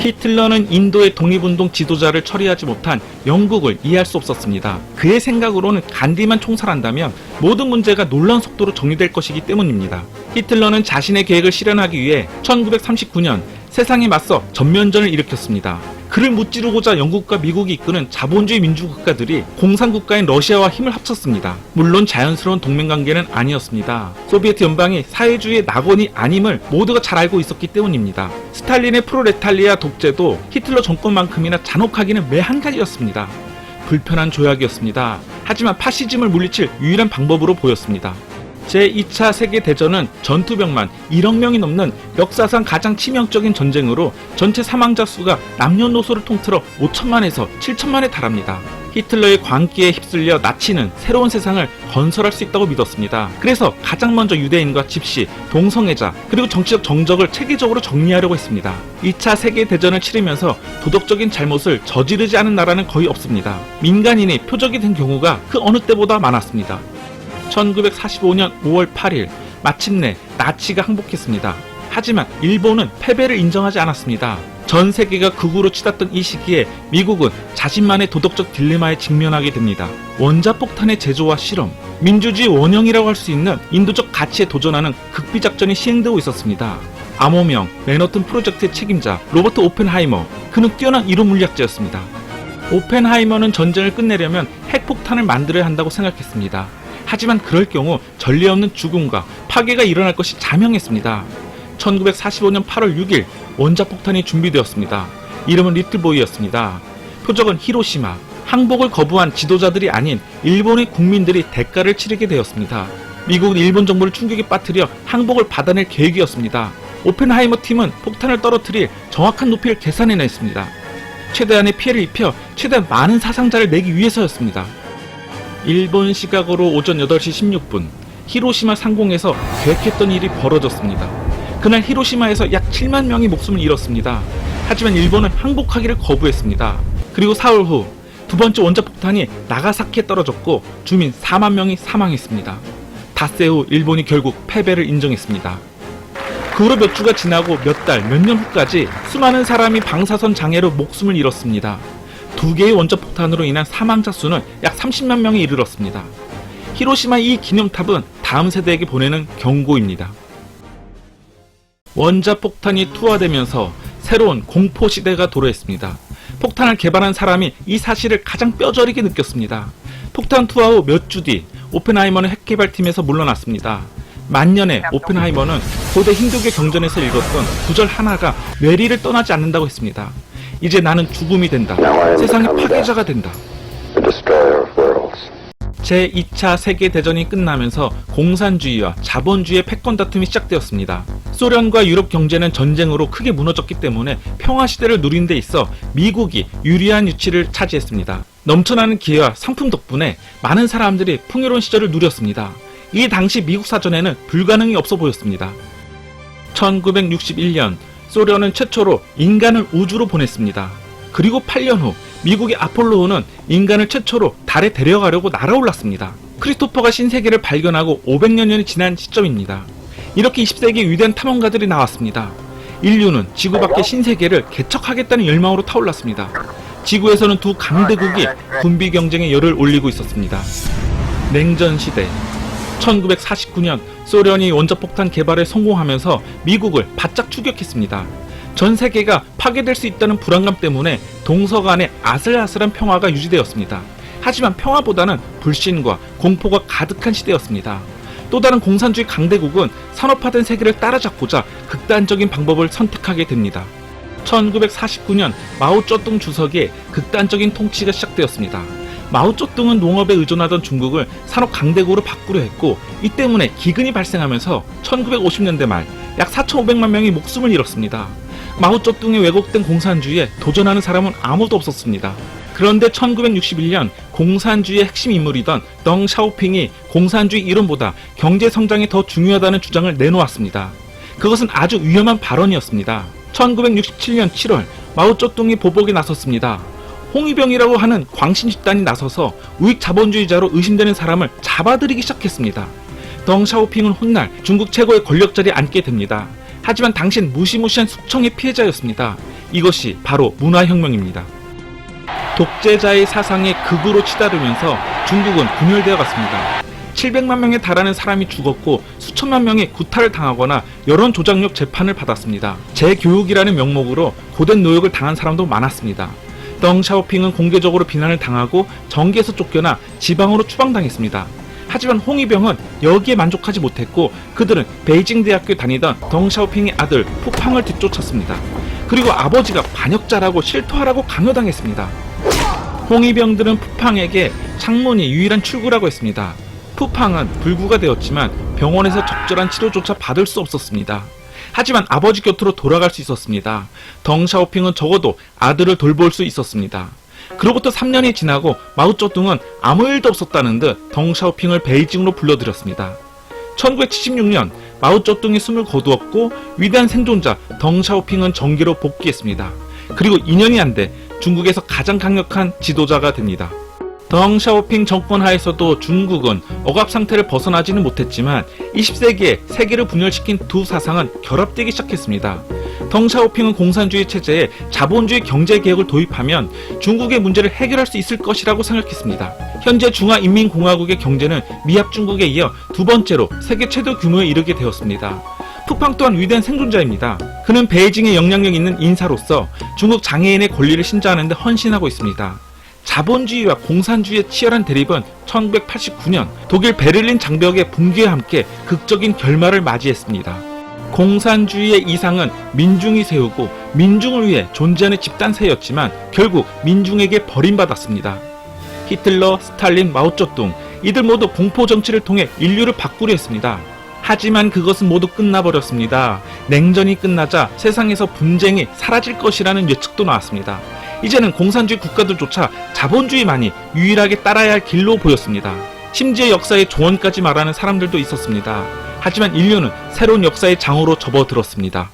히틀러는 인도의 독립운동 지도자를 처리하지 못한 영국을 이해할 수 없었습니다. 그의 생각으로는 간디만 총살한다면 모든 문제가 놀라운 속도로 정리될 것이기 때문입니다. 히틀러는 자신의 계획을 실현하기 위해 1939년 세상에 맞서 전면전을 일으켰습니다. 그를 무찌르고자 영국과 미국이 이끄는 자본주의 민주국가들이 공산국가인 러시아와 힘을 합쳤습니다. 물론 자연스러운 동맹관계는 아니었습니다. 소비에트 연방이 사회주의의 낙원이 아님을 모두가 잘 알고 있었기 때문입니다. 스탈린의 프로레탈리아 독재도 히틀러 정권만큼이나 잔혹하기는 매 한 가지였습니다. 불편한 조약이었습니다. 하지만 파시즘을 물리칠 유일한 방법으로 보였습니다. 제2차 세계대전은 전투병만 1억 명이 넘는 역사상 가장 치명적인 전쟁으로 전체 사망자 수가 남녀노소를 통틀어 5천만에서 7천만에 달합니다. 히틀러의 광기에 휩쓸려 나치는 새로운 세상을 건설할 수 있다고 믿었습니다. 그래서 가장 먼저 유대인과 집시, 동성애자, 그리고 정치적 정적을 체계적으로 정리하려고 했습니다. 2차 세계대전을 치르면서 도덕적인 잘못을 저지르지 않은 나라는 거의 없습니다. 민간인이 표적이 된 경우가 그 어느 때보다 많았습니다. 1945년 5월 8일 마침내 나치가 항복했습니다. 하지만 일본은 패배를 인정하지 않았습니다. 전 세계가 극우로 치닫던 이 시기에 미국은 자신만의 도덕적 딜레마에 직면하게 됩니다. 원자폭탄의 제조와 실험, 민주주의 원형이라고 할 수 있는 인도적 가치에 도전하는 극비 작전이 시행되고 있었습니다. 암호명, 맨허튼 프로젝트의 책임자 로버트 오펜하이머, 그는 뛰어난 이론 물리학자였습니다. 오펜하이머는 전쟁을 끝내려면 핵폭탄을 만들어야 한다고 생각했습니다. 하지만 그럴 경우 전례 없는 죽음과 파괴가 일어날 것이 자명했습니다. 1945년 8월 6일 원자폭탄이 준비되었습니다. 이름은 리틀보이였습니다. 표적은 히로시마. 항복을 거부한 지도자들이 아닌 일본의 국민들이 대가를 치르게 되었습니다. 미국은 일본 정부를 충격에 빠뜨려 항복을 받아낼 계획이었습니다. 오펜하이머 팀은 폭탄을 떨어뜨릴 정확한 높이를 계산해냈습니다. 최대한의 피해를 입혀 최대한 많은 사상자를 내기 위해서였습니다. 일본 시각으로 오전 8시 16분 히로시마 상공에서 계획했던 일이 벌어졌습니다. 그날 히로시마에서 약 7만 명이 목숨을 잃었습니다. 하지만 일본은 항복하기를 거부했습니다. 그리고 사흘 후두 번째 원자폭탄이 나가사키에 떨어졌고 주민 4만 명이 사망했습니다. 닷새 후 일본이 결국 패배를 인정했습니다. 그 후로 몇 주가 지나고 몇 달, 몇 년 후까지 수많은 사람이 방사선 장애로 목숨을 잃었습니다. 두 개의 원자 폭탄으로 인한 사망자 수는 약 30만 명에 이르렀습니다. 히로시마 이 기념탑은 다음 세대에게 보내는 경고입니다. 원자 폭탄이 투하되면서 새로운 공포 시대가 도래했습니다. 폭탄을 개발한 사람이 이 사실을 가장 뼈저리게 느꼈습니다. 폭탄 투하 후 몇 주 뒤 오펜하이머는 핵 개발팀에서 물러났습니다. 만년에 오펜하이머는 고대 힌두교 경전에서 읽었던 구절 하나가 뇌리를 떠나지 않는다고 했습니다. 이제 나는 죽음이 된다. 세상의 파괴자가 된다. the destroyer of worlds. 제2차 세계대전이 끝나면서 공산주의와 자본주의의 패권 다툼이 시작되었습니다. 소련과 유럽 경제는 전쟁으로 크게 무너졌기 때문에 평화시대를 누린 데 있어 미국이 유리한 위치를 차지했습니다. 넘쳐나는 기회와 상품 덕분에 많은 사람들이 풍요로운 시절을 누렸습니다. 이 당시 미국 사전에는 불가능이 없어 보였습니다. 1961년 소련은 최초로 인간을 우주로 보냈습니다. 그리고 8년 후 미국의 아폴로호는 인간을 최초로 달에 데려가려고 날아올랐습니다. 크리스토퍼가 신세계를 발견하고 500여 년이 지난 시점입니다. 이렇게 20세기 위대한 탐험가들이 나왔습니다. 인류는 지구 밖의 신세계를 개척하겠다는 열망으로 타올랐습니다. 지구에서는 두 강대국이 군비 경쟁에 열을 올리고 있었습니다. 냉전 시대 1949년 소련이 원자폭탄 개발에 성공하면서 미국을 바짝 추격했습니다. 전 세계가 파괴될 수 있다는 불안감 때문에 동서간의 아슬아슬한 평화가 유지되었습니다. 하지만 평화보다는 불신과 공포가 가득한 시대였습니다. 또 다른 공산주의 강대국은 산업화된 세계를 따라잡고자 극단적인 방법을 선택하게 됩니다. 1949년 마오쩌둥 주석의 극단적인 통치가 시작되었습니다. 마오쩌둥은 농업에 의존하던 중국을 산업 강대국으로 바꾸려 했고 이 때문에 기근이 발생하면서 1950년대 말 약 4,500만 명이 목숨을 잃었습니다. 마오쩌둥의 왜곡된 공산주의에 도전하는 사람은 아무도 없었습니다. 그런데 1961년 공산주의의 핵심 인물이던 덩 샤오핑이 공산주의 이론보다 경제 성장이 더 중요하다는 주장을 내놓았습니다. 그것은 아주 위험한 발언이었습니다. 1967년 7월 마오쩌둥이 보복에 나섰습니다. 홍위병이라고 하는 광신 집단이 나서서 우익 자본주의자로 의심되는 사람을 잡아들이기 시작했습니다. 덩 샤오핑은 훗날 중국 최고의 권력 자리에 앉게 됩니다. 하지만 당신 무시무시한 숙청의 피해자였습니다. 이것이 바로 문화혁명입니다. 독재자의 사상에 극으로 치달으면서 중국은 분열되어 갔습니다. 700만 명에 달하는 사람이 죽었고 수천만 명이 구타를 당하거나 여론 조작력 재판을 받았습니다. 재교육이라는 명목으로 고된 노역을 당한 사람도 많았습니다. 덩 샤오핑은 공개적으로 비난을 당하고 정계에서 쫓겨나 지방으로 추방당했습니다. 하지만 홍위병은 여기에 만족하지 못했고 그들은 베이징 대학교에 다니던 덩 샤오핑의 아들 푸팡을 뒤쫓았습니다. 그리고 아버지가 반역자라고 실토하라고 강요당했습니다. 홍위병들은 푸팡에게 창문이 유일한 출구라고 했습니다. 푸팡은 불구가 되었지만 병원에서 적절한 치료조차 받을 수 없었습니다. 하지만 아버지 곁으로 돌아갈 수 있었습니다. 덩 샤오핑은 적어도 아들을 돌볼 수 있었습니다. 그로부터 3년이 지나고 마오쩌둥은 아무 일도 없었다는 듯 덩 샤오핑을 베이징으로 불러들였습니다. 1976년 마오쩌둥이 숨을 거두었고 위대한 생존자 덩 샤오핑은 정계로 복귀했습니다. 그리고 2년이 안 돼 중국에서 가장 강력한 지도자가 됩니다. 덩 샤오핑 정권 하에서도 중국은 억압 상태를 벗어나지는 못했지만 20세기에 세계를 분열시킨 두 사상은 결합되기 시작했습니다. 덩 샤오핑은 공산주의 체제에 자본주의 경제 개혁을 도입하면 중국의 문제를 해결할 수 있을 것이라고 생각했습니다. 현재 중화인민공화국의 경제는 미합 중국에 이어 두 번째로 세계 최대 규모에 이르게 되었습니다. 푸팡 또한 위대한 생존자입니다. 그는 베이징에 영향력 있는 인사로서 중국 장애인의 권리를 신장하는 데 헌신하고 있습니다. 자본주의와 공산주의의 치열한 대립은 1989년 독일 베를린 장벽의 붕괴와 함께 극적인 결말을 맞이했습니다. 공산주의의 이상은 민중이 세우고 민중을 위해 존재하는 집단세였지만 결국 민중에게 버림받았습니다. 히틀러, 스탈린, 마오쩌둥 이들 모두 공포 정치를 통해 인류를 바꾸려 했습니다. 하지만 그것은 모두 끝나버렸습니다. 냉전이 끝나자 세상에서 분쟁이 사라질 것이라는 예측도 나왔습니다. 이제는 공산주의 국가들조차 자본주의만이 유일하게 따라야 할 길로 보였습니다. 심지어 역사의 조언까지 말하는 사람들도 있었습니다. 하지만 인류는 새로운 역사의 장으로 접어들었습니다.